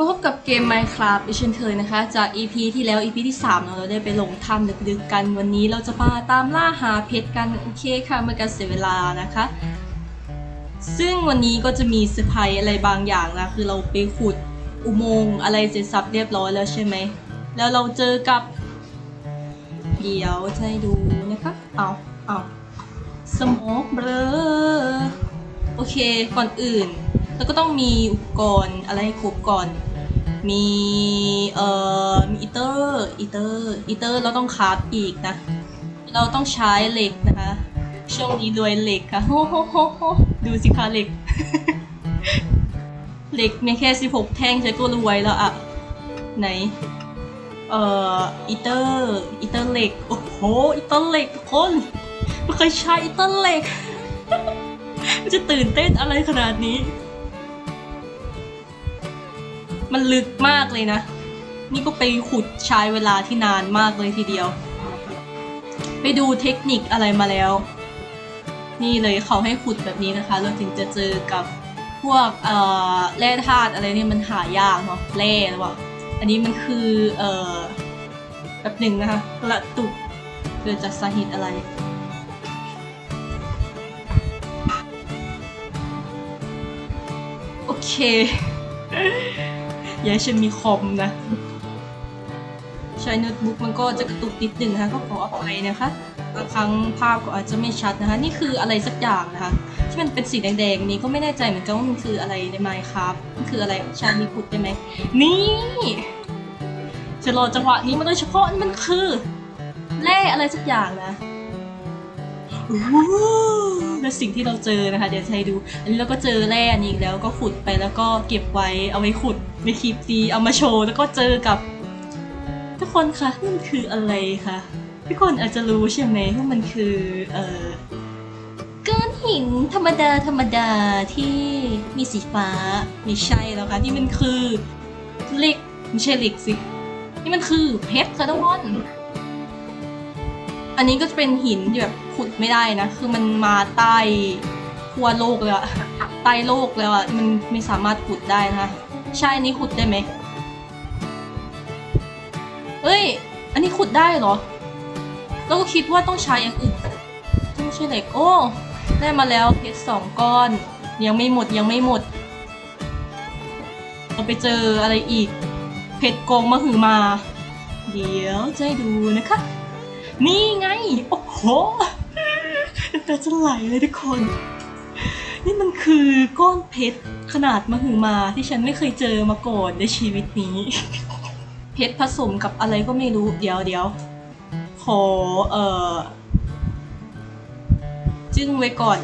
มาพบกับเกม Minecraft อีกเช่นเคยนะคะ จาก EP ที่แล้ว EP ที่3เนอะเราได้ไปลงถ้ำดึกๆกันวันนี้เราจะมาตามล่าหาเพชรกันโอเคค่ะเมื่อการเสียเวลานะคะ ซึ่งวันนี้ก็จะมีเซอร์ไพรส์อะไรบางอย่างนะ คือเราไปขุดอุโมงค์อะไรเสร็จสับเรียบร้อยแล้วใช่ไหม แล้วเราเจอกับ เดี๋ยวจะให้ดูนะคะเอาเอาสโมกเบลอโอเคก่อนอื่นแล้วก็ต้องมีอุปกรณ์อะไรให้ครบก่อน มีเอ่อมีอีเตอร์อีเตอร์อีเตอร์เราต้องคราฟอีกนะ เราต้องใช้เหล็กนะคะ ช่วงนี้รวยเหล็กค่ะโฮโฮโฮโฮดูสิคะเหล็ก เหล็กมีแค่16แท่งใช้ก็รวยแล้วอะไหนเอ่ออีเตอร์อีเตอร์เหล็กโอ้โหอีเตอร์เหล็กทุกคนไม่เคยใช้อีเตอร์เหล็กจะตื่นเต้นอะไรขนาดนี้ มันลึกมากเลยนะ นี่ก็ไปขุดใช้เวลาที่นานมากเลยทีเดียว ไปดูเทคนิคอะไรมาแล้ว นี่เลยเขาให้ขุดแบบนี้นะคะ เราถึงจะเจอกับพวกเอ่อแร่ธาตุอะไรเนี่ยมันหายากเนาะแร่หรือเปล่าอันนี้มันคือเอ่อแบบหนึ่งนะคะกระตุกเกิดจากสาเหตุอะไรโอเค อย่าให้ฉันมีคอมนะ ใช้โน้ตบุ๊กมันก็จะกระตุกนิดหนึ่งนะคะก็ขออภัยนะคะบางครั้งภาพก็อาจจะไม่ชัดนะคะ นี่คืออะไรสักอย่างนะคะที่มันเป็นสีแดงๆนี้ก็ไม่แน่ใจเหมือนกันว่ามันคืออะไรในไมค์ครับมันคืออะไรชามีขุดได้ไหมนี่จะรอจังหวะนี้มาโดยเฉพาะนี่มันคือแร่อะไรสักอย่างนะ อู้และสิ่งที่เราเจอนะคะ เดี๋ยวจะให้ดู อันนี้เราก็เจอแร่อันนี้อีกแล้วก็ขุดไปแล้วก็เก็บไว้เอาไว้ขุดในคลิปดีเอามาโชว์แล้วก็เจอกับ ทุกคนคะนี่มันคืออะไรคะทุกคนอาจจะรู้ใช่ไหมว่ามันคือเอ่อก้อนหินธรรมดาธรรมดาที่มีสีฟ้าไม่ใช่แล้วค่ะที่มันคือเหล็กไม่ใช่เหล็กสินี่มันคือเพชรค่ะทุกคน อันนี้ก็จะเป็นหินแบบขุดไม่ได้นะ คือมันมาใต้ขั้วโลกเลยอะใต้โลกแล้วอะมันไม่สามารถขุดได้นะคะ ใช่อันนี้ขุดได้ไหมเอ้ย อันนี้ขุดได้เหรอ เราก็คิดว่าต้องใช้อย่างอื่นที่ไม่ใช่เหล็ก โอ้ ได้มาแล้วเพชรสองก้อน ยังไม่หมดยังไม่หมด เราไปเจออะไรอีก เพชรกองมหือมา เดี๋ยวจะให้ดูนะคะ นี่ไง โอ้โหน้ำตาจะไหลเลยทุกคน นี่มันคือก้อนเพชรขนาดมหึมาที่ฉันไม่เคยเจอมาก่อนในชีวิตนี้ เพชรผสมกับอะไรก็ไม่รู้ เดี๋ยวเดี๋ยวขอเอ่อจึ้งไว้ก่อน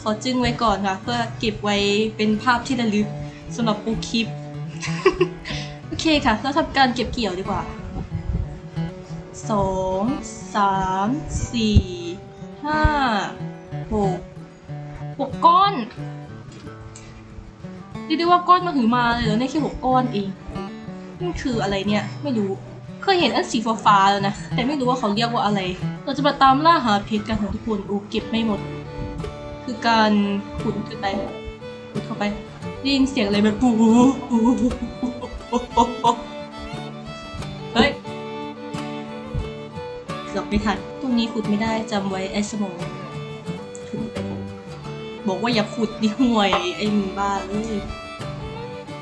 ขอจึ้งไว้ก่อนค่ะ เพื่อเก็บไว้เป็นภาพที่ระลึกสำหรับปูคลิป โอเคค่ะ แล้วทำการเก็บเกี่ยวดีกว่า สองสามสี่ห้าหกหกก้อนเรียกได้ว่าก้อนมาหือมาเลยแล้วเนี่ยแค่หกก้อนเองนี่คืออะไรเนี่ยไม่รู้เคยเห็นอันสีฟ้าๆแล้วนะ แต่ไม่รู้ว่าเขาเรียกว่าอะไร เราจะมาตามล่าหาเพชรกันค่ะทุกคนอ้เก็บไม่หมด คือการขุดขึ้นไปขุดเข้าไปได้ยินเสียงอะไรแบบปูปู เกือบไม่ทันตรงนี้ขุดไม่ได้จำไว้ไอ้สมองบอกว่าอย่าขุดดิห่วยไอ้มึงบ้าเอ้ย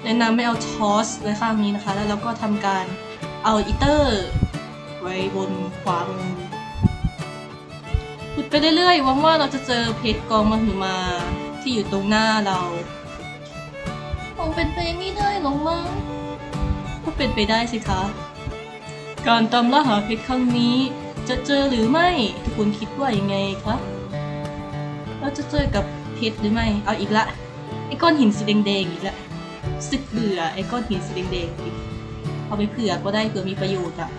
แนะนำไม่เอาทอสไว้ข้างนี้นะคะ แล้วเราก็ทำการเอาอีเตอร์ ไว้บนขวามือขุดไปเรื่อยๆหวังว่าเราจะเจอเพชรกองมาหือมาที่อยู่ตรงหน้าเราคงเป็นไปไม่ได้หรอกมั้งก็เป็นไปได้สิคะ การตามล่าหาเพชรครั้งนี้ จะเจอหรือไม่ ทุกคนคิดว่ายังไงคะเราจะเจอกับเพชรหรือไม่ เอาอีกละไอ้ก้อนหินสีแดงๆอีกละสึกเบื่อไอ้ก้อนหินสีแดงๆอีกเอาไปเผื่อก็ได้เผื่อมีประโยชน์อะ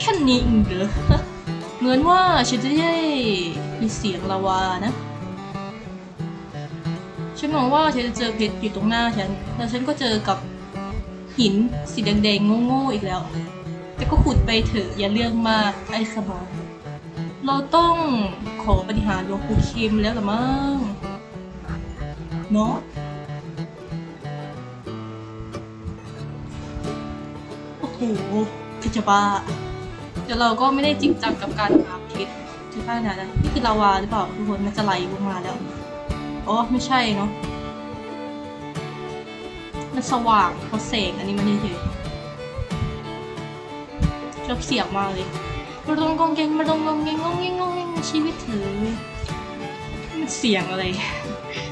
แค่นี้เองเหรอเหมือนว่าฉันจะได้มีเสียงลาวานะฉันมองว่าฉันจะเจอเพชรอยู่ตรงหน้าฉัน แล้วฉันก็เจอกับ หิน สีแดงๆโง่ๆอีกแล้ว แต่ก็ขุดไปเถอะอย่าเรื่องมากไอ้ขบอเราต้องขอปฏิหารหลวงปู่คิมแล้วละเมั้งเนาะโอ้โหคือจะบ้าแต่เราก็ไม่ได้จริงจังกับการหาเพชรใช่ป่ะนะนี่คือลาวาหรือเปล่าทุกคนมันจะไหลลงมาแล้วอ๋อไม่ใช่เนาะ มันสว่างเพราะแสงอันนี้มันเฉยๆชอบเสียงมากเลยมาลงกองเกงมาลงกองเกงงงเงงงงเงงชีวิตเธอมันเสียงอะไร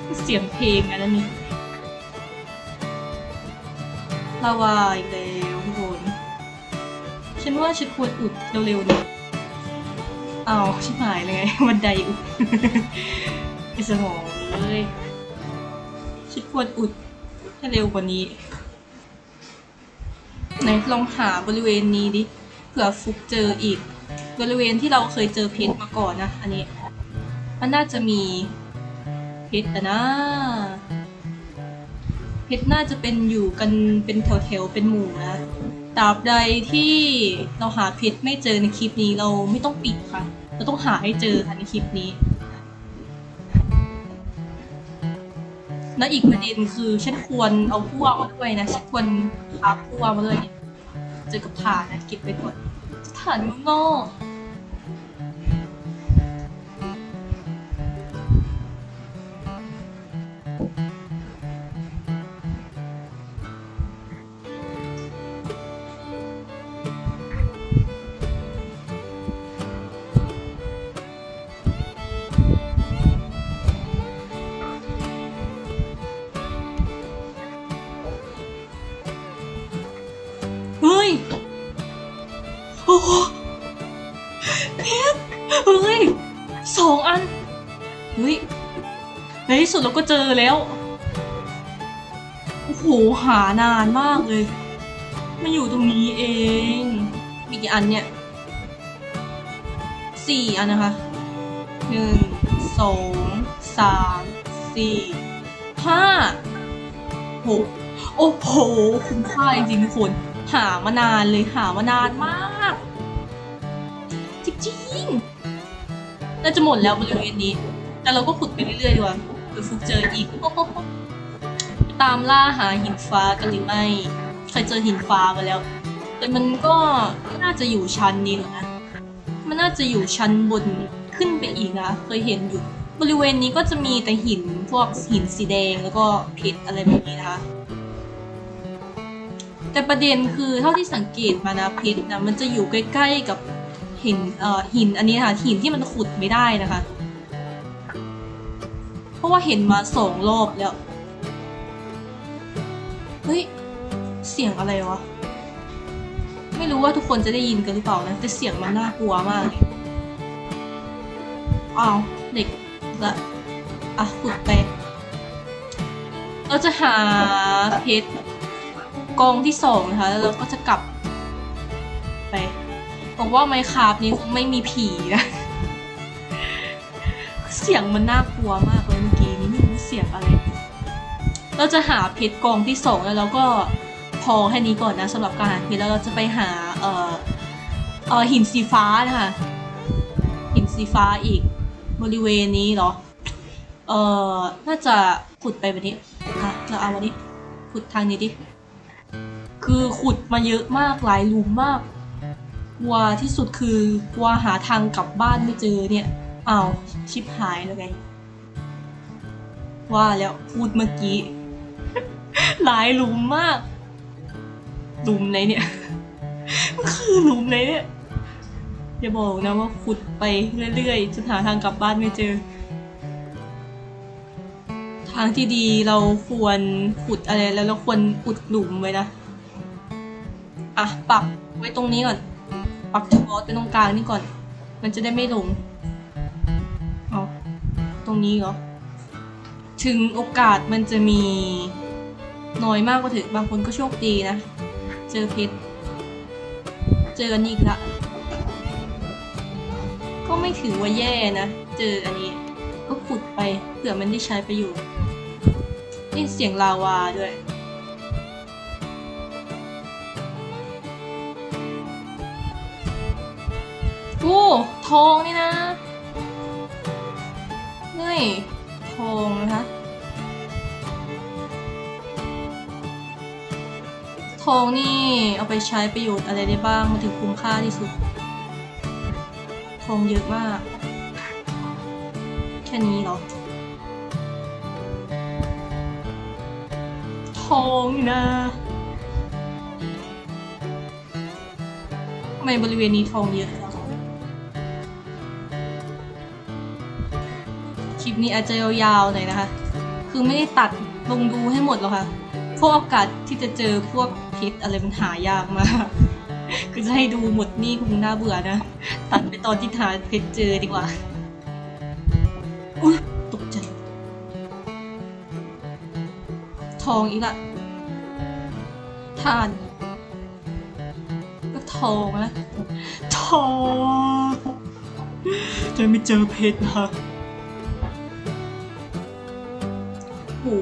มันเสียงเพลงอันนั้นนี่ลาวาอีกแล้วทุกคนฉันว่าฉันควรอุดเร็วๆนี้อ้าวชิบหายเลยไงบันไดอุดไอสมองเลยฉันควรอุด ให้เร็วกว่านี้ ไหนลองหาบริเวณนี้ดิ เผื่อฟุกเจออีก บริเวณที่เราเคยเจอเพชรมาก่อนนะ อันนี้ มันน่าจะมีเพชรแต่นะเพชรน่าจะเป็นอยู่กันเป็นแถวๆเป็นหมู่นะตราบใดที่เราหาเพชรไม่เจอในคลิปนี้เราไม่ต้องปิดค่ะ เราต้องหาให้เจอค่ะในคลิปนี้ และอีกประเด็นคือฉันควรเอาพวกมาด้วยนะฉันควรเอาพวกมาด้วยเนี่ยเจอกับฐานนะเก็บไปก่อนฐานมันง ที่สุดเราก็เจอแล้ว โอ้โห หานานมากเลย มาอยู่ตรงนี้เอง มีกี่อันเนี่ย สี่อันนะคะหนึ่ง สอง สาม สี่ ห้า หก โอ้โห คุ้มค่าจริงๆทุกคน หามานานเลย หามานานมาก จริงๆ น่าจะหมดแล้วบริเวณนี้ แต่เราก็ขุดไปเรื่อยๆดีกว่า ดี๋ยวฟุกเจออีก ตามล่าหาหินฟ้ากันหรือไม่เคยเจอหินฟ้ามาแล้ว แต่มันก็น่าจะอยู่ชั้นนี้นะ มันน่าจะอยู่ชั้นบนขึ้นไปอีกนะเคยเห็นอยู่ บริเวณนี้ก็จะมีแต่หินพวกหินสีแดงแล้วก็เพชรอะไรแบบนี้นะคะแต่ประเด็นคือเท่าที่สังเกตมานะเพชรนะมันจะอยู่ใกล้ๆกับหินเอ่อหินอันนี้ค่ะหินที่มันขุดไม่ได้นะคะ เพราะว่าเห็นมาสองรอบแล้ว เฮ้ย เสียงอะไรวะ ไม่รู้ว่าทุกคนจะได้ยินกันหรือเปล่านะ แต่เสียงมันน่ากลัวมากเลยอ้าว เด็กละอะขุดไป เราจะหาเพชรกองที่สองนะคะ แล้วเราก็จะกลับไปบอกว่าไมคราฟนี้คงไม่มีผีนะ เสียงมันน่ากลัวมากเลยเมื่อกี้นี้ไม่รู้เสียงอะไร เราจะหาเพชรกองที่สองแล้วเราก็พอแค่นี้ก่อนนะสำหรับการหาเพชรแล้วเราจะไปหาเอ่อเอ่อหินสีฟ้านะคะหินสีฟ้าอีกบริเวณนี้เหรอเอ่อน่าจะขุดไปแบบนี้อะเราเอาวันนี้ขุดทางนี้ดิคือขุดมาเยอะมากหลายหลุมมากกลัวที่สุดคือกลัวหาทางกลับบ้านไม่เจอเนี่ย อ้าวชิบหายแล้วไง ว่าแล้วพูดเมื่อกี้ หลายหลุมมาก หลุมไหนเนี่ย มันคือหลุมไหนเนี่ย อย่าบอกนะว่าขุดไปเรื่อยๆจนหาทางกลับบ้านไม่เจอ ทางที่ดีเราควรขุดอะไรแล้วเราควรอุดหลุมไว้นะ อะปักไว้ตรงนี้ก่อน ปักจุดบอสไปตรงกลางนี่ก่อน มันจะได้ไม่หลง ตรงนี้เหรอ ถึงโอกาสมันจะมีน้อยมากก็เถอะบางคนก็โชคดีนะ เจอเพชร เจออันนี้อีกละ ก็ไม่ถือว่าแย่นะ เจออันนี้ ก็ขุดไปเผื่อมันได้ใช้ประโยชน์นี่เสียงลาวาด้วยโอ้ทองนี่นะ เฮ้ยทองนะคะทองนี่เอาไปใช้ประโยชน์อะไรได้บ้างมันถึงคุ้มค่าที่สุดทองเยอะมาก แค่นี้เหรอทองนี่นะทำไมบริเวณนี้ทองเยอะ ลิปนี้อาจจะยาวๆหน่อยนะคะ คือไม่ได้ตัดลงดูให้หมดหรอกค่ะพราะโอกาสที่จะเจอพวกพิษอะไรมันหายากมาก คือจะให้ดูหมดนี่คงน่าเบื่อนะ ตัดไปตอนที่หาเพชรเจอดีกว่า อุ๊ยตกใจ ทองอีกละทาน ก็ทองนะ ทองจะไม่เจอเพชรนะโอ้ หู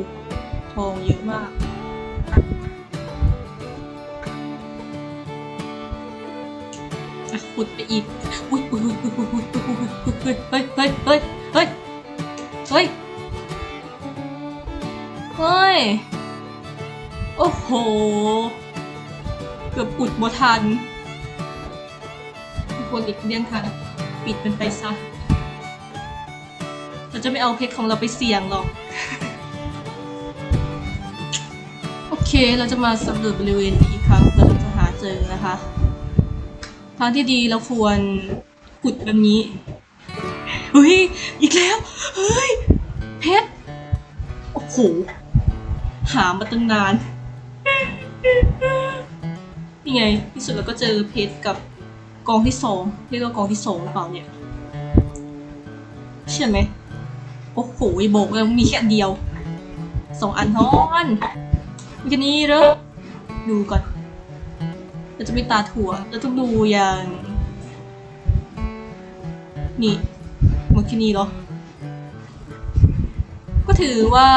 ทองเยอะมากขุดไปอีกอุ้ยอุ้ยเฮ้ยเฮ้ยเฮ้ยเฮ้ยเฮ้ยเฮ้ย โอ้โห เกือบอุดบ่ทันควรหลีกเลี่ยงคันปิดมันไปซะ เราจะไม่เอาเพชรของเราไปเสี่ยงหรอก เคเราจะมาสำรวจบริเวณนี้อีกครั้งเพื่อเราจะหาเจอนะคะ ทางที่ดีเราควรขุดแบบนี้เฮ้ยอีกแล้วเฮ้ยเพชรโอ้โหหามาตั้งนานนี่ไงที่สุดเราก็เจอเพชรกับกองที่สองเรียกว่ากองที่สองหรือเปล่าเนี่ยใช่ไหมโอ้โหบอกเลยมีแค่อันเดียวสองอันทอน มีแค่นี้เหรอดูก่อนเราจะมีตาถั่วเราต้องดูอย่าง นี่มันแค่นี้เหรอ ก็ถือว่า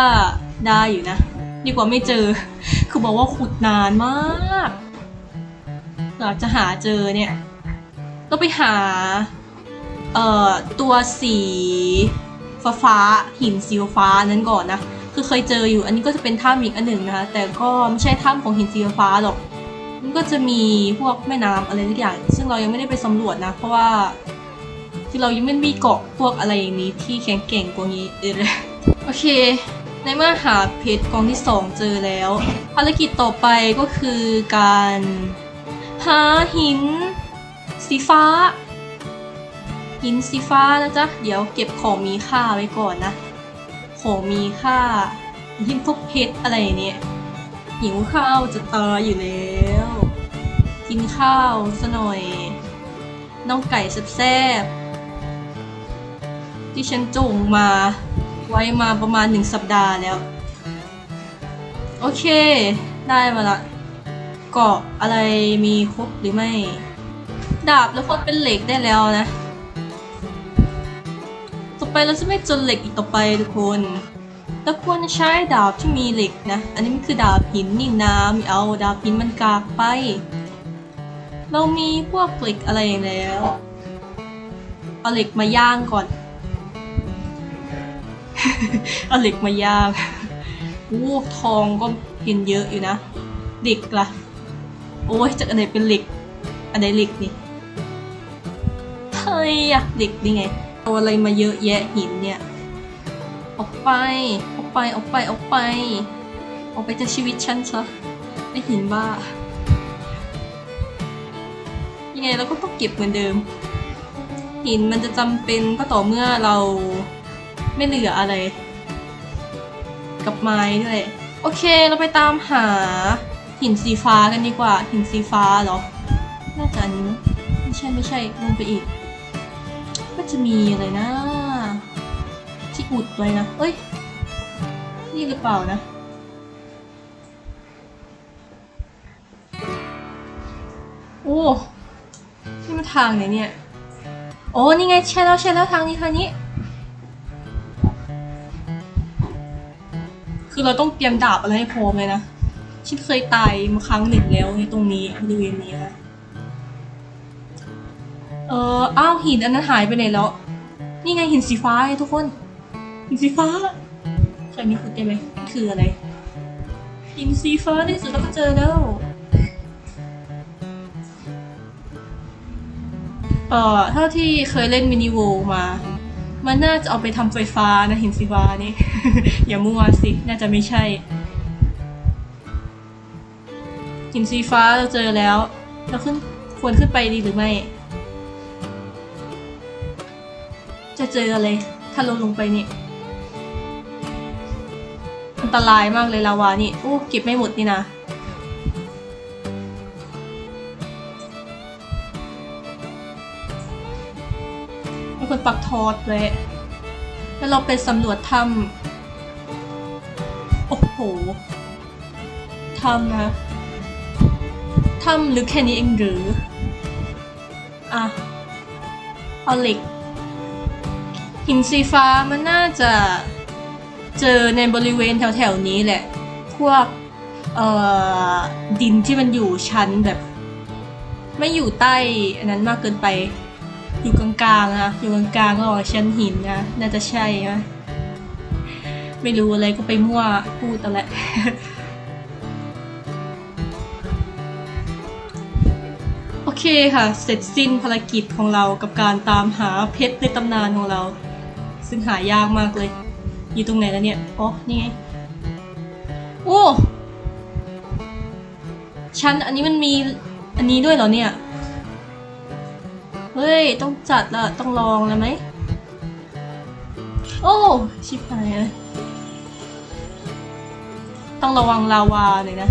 ได้อยู่นะ ดีกว่าไม่เจอ คือบอกว่าขุดนานมากอยากจะหาเจอเนี่ยต้องไปหา เอ่อ ตัวสีฟ้าฟ้าหินสีฟ้านั้นก่อนนะ คือเคยเจออยู่ อันนี้ก็จะเป็นถ้ำอีกอันหนึ่งนะคะ แต่ก็ไม่ใช่ถ้ำของหินสีฟ้าหรอก มันก็จะมีพวกแม่น้ำอะไรทุกอย่าง ซึ่งเรายังไม่ได้ไปสำรวจนะ เพราะว่าที่เรายังไม่มีเกาะพวกอะไรอย่างนี้ที่แข็งแกร่งกว่านี้เลยโอเค ในเมื่อหาเพชรกองที่สองเจอแล้ว ภารกิจต่อไปก็คือการ หาหินสีฟ้า หินสีฟ้านะจ๊ะ เดี๋ยวเก็บของมีค่าไว้ก่อนนะ ของมีค่าหินพวกเพชรอะไรเนี่ยหิวข้าวจะตายอยู่แล้ว กินข้าวซะหน่อยน้องไก่แซ่บๆที่ฉันจงมา ไว้มาประมาณหนึ่งสัปดาห์แล้ว โอเค ได้มาละเกาะอะไรมีครบหรือไม่ ดาบแล้วพดเป็นเหล็กได้แล้วนะ ไปเราจะไม่จนเหล็กอีกต่อไปทุกคนเราควรใช้ดาบที่มีเหล็กนะ อันนี้มันคือดาบหินนี่นะไม่เอาดาบหินมันกากไป เรามีพวกเหล็กอะไรแล้ว เอาเหล็กมาย่างก่อน เอาเหล็กมาย่างอู้ทองก็เห็นเยอะอยู่นะเหล็กล่ะ โอ้ยจากอันไหนเป็นเหล็ก อันไหนเหล็กนี่ เฮ้ยอะเหล็กนี่ไง เอาอะไรมาเยอะแยะหินเนี่ย ออกไปออกไปออกไปออกไป ออกไปจากชีวิตฉันซะไอหินบ้า ยังไงเราก็ต้องเก็บเหมือนเดิม หินมันจะจำเป็นก็ต่อเมื่อเราไม่เหลืออะไร กับไม้ด้วย โอเคเราไปตามหาหินสีฟ้ากันดีกว่า หินสีฟ้าเหรอน่าจะอันนี้ไม่ใช่ไม่ใช่ลงไปอีก จะมีอะไรนะ ที่อุดไว้นะ เอ้ย นี่หรือเปล่านะ โอ้ นี่มันทางไหนเนี่ย โอ้นี่ไงใช่แล้วใช่แล้วทางนี้ทางนี้ คือเราต้องเตรียมดาบอะไรให้พร้อมเลยนะ ฉันเคยตายมาครั้งหนึ่งแล้วในตรงนี้บริเวณนี้นะ เอออ้าวหินอันนั้นหายไปไหนแล้ว นี่ไงหินสีฟ้าไงทุกคน หินสีฟ้า ใครมีคุณได้ไหมคืออะไร หินสีฟ้าในสุดเราก็เจอแล้วเอ่อเท่าที่เคยเล่นมินิโวมา มันน่าจะเอาไปทำไฟฟ้านะหินสีฟ้านี่ อย่ามั่วสิ น่าจะไม่ใช่ หินสีฟ้าเราเจอแล้ว เราขึ้นควรขึ้นไปดีหรือไม่ จะเจออะไรถ้าเราลงไปนี่อันตรายมากเลยลาวานี่โอ้เก็บไม่หมดนี่นะมีคนปักทอดไว้แล้วเราไปสำรวจถ้ำโอ้โหถ้ำนะถ้ำลึกแค่นี้เองหรือ อะ เอาเหล็ก หินสีฟ้ามันน่าจะเจอในบริเวณแถวๆนี้แหละ พวกเอ่อดินที่มันอยู่ชั้นแบบ ไม่อยู่ใต้อันนั้นมากเกินไป อยู่กลางๆนะอยู่กลางๆระหว่างชั้นหินนะน่าจะใช่นะไม่รู้อะไรก็ไปมั่วพูดแต่นแหละโอเคค่ะ เสร็จสิ้นภารกิจของเรากับการตามหาเพชรในตำนานของเรา ซึ่งหายากมากเลย อยู่ตรงไหนแล้วเนี่ย อ๋อ นี่ไง โอ้ ชั้นอันนี้มันมีอันนี้ด้วยเหรอเนี่ย เฮ้ย ต้องจัดละต้องลองแล้วไหม โอ้ ชิบหายเลยต้องระวังลาวาเลยนะ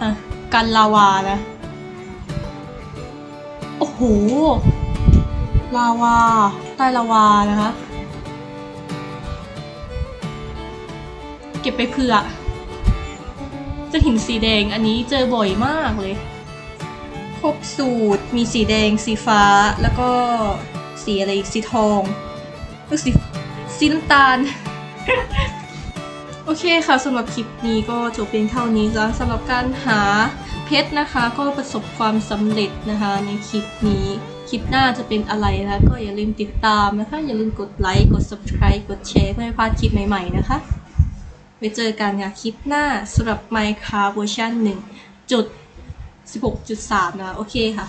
อะ กันลาวานะ โอ้โห ลาวา ใต้ลาวานะคะ เก็บไปเผื่อจะหินสีแดงอันนี้เจอบ่อยมากเลย ครบสูตรมีสีแดงสีฟ้าแล้วก็สีอะไรอีกสีทองเอ้ยสีสีน้ำตาล โอเคค่ะสำหรับคลิปนี้ก็จบเพียงเท่านี้จ้ะสำหรับการหาเพชรนะคะ ก็ประสบความสำเร็จนะคะในคลิปนี้ คลิปหน้าจะเป็นอะไรนะคะ ก็อย่าลืมติดตามนะคะ อย่าลืมกดไลค์ กด subscribe กดแชร์เพื่อไม่พลาดคลิปใหม่ๆนะคะ ไว้เจอกันค่ะคลิปหน้าสำหรับ Minecraft เวอร์ชัน1จุด16.3 นะ โอเคค่ะ